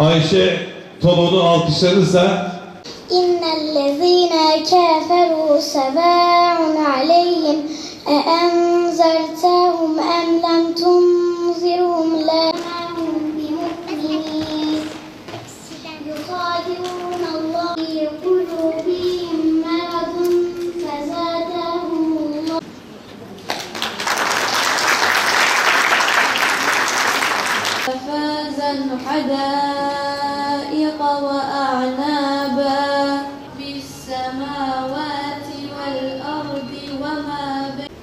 Ayşe Tolon'u alkışlarız da İnnellezîne kâferû sevâ'un aleyhim فاز حدائق وأعنابا بالسماوات والأرض وما بين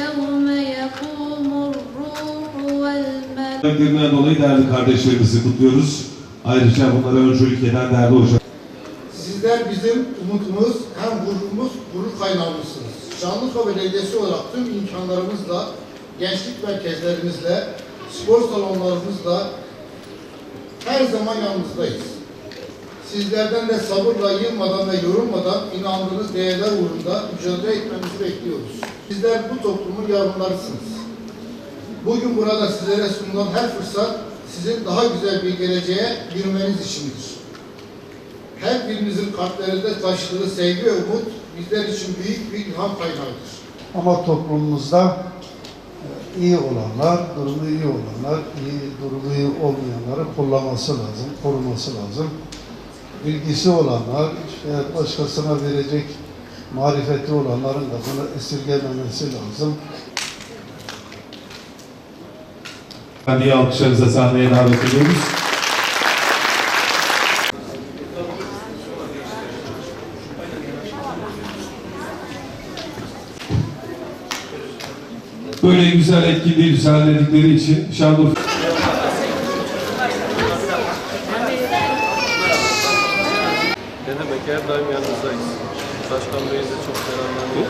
يوم يقوم الروح والملائكة Örneklerinden dolayı değerli kardeşlerimizi kutluyoruz. Ayrıca bunlara öncülük eden değerli hocam. Sizler bizim umutumuz, hem gururumuz, gurur kaynağımızsınız. Şanlıurfa Belediyesi olarak tüm imkanlarımızla, gençlik merkezlerimizle, spor salonlarımızla her zaman yanınızdayız. Sizlerden de sabırla, yılmadan ve yorulmadan inandığınız değerler uğrunda mücadele etmemizi bekliyoruz. Sizler bu toplumun yarınlarısınız. Bugün burada sizlere sunulan her fırsat sizin daha güzel bir geleceğe yürümeniz içindir. Her birinizin kalplerinde taşıdığı sevgi ve umut bizler için büyük bir ilham kaynağıdır. Ama toplumumuzda iyi olanlar, durumu iyi olanlar, iyi durumu iyi olmayanları kollaması lazım, koruması lazım. Bilgisi olanlar, başkasına verecek marifeti olanların da bunu esirgememesi lazım. Ben diye alkışlarınızla sahneye davet ediyoruz. Böyle güzel etkinliği düzenledikleri için Şanlıurfa Ne demek her daim yanınızdayız. Başkan Bey'in de çok selamlarını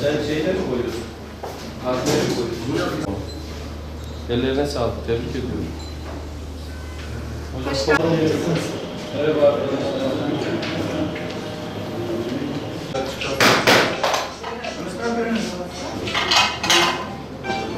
Sen şeyleri mi koyuyorsun? Ellerine sağlık. Tebrik ediyorum. Hocam. Merhaba arkadaşlar.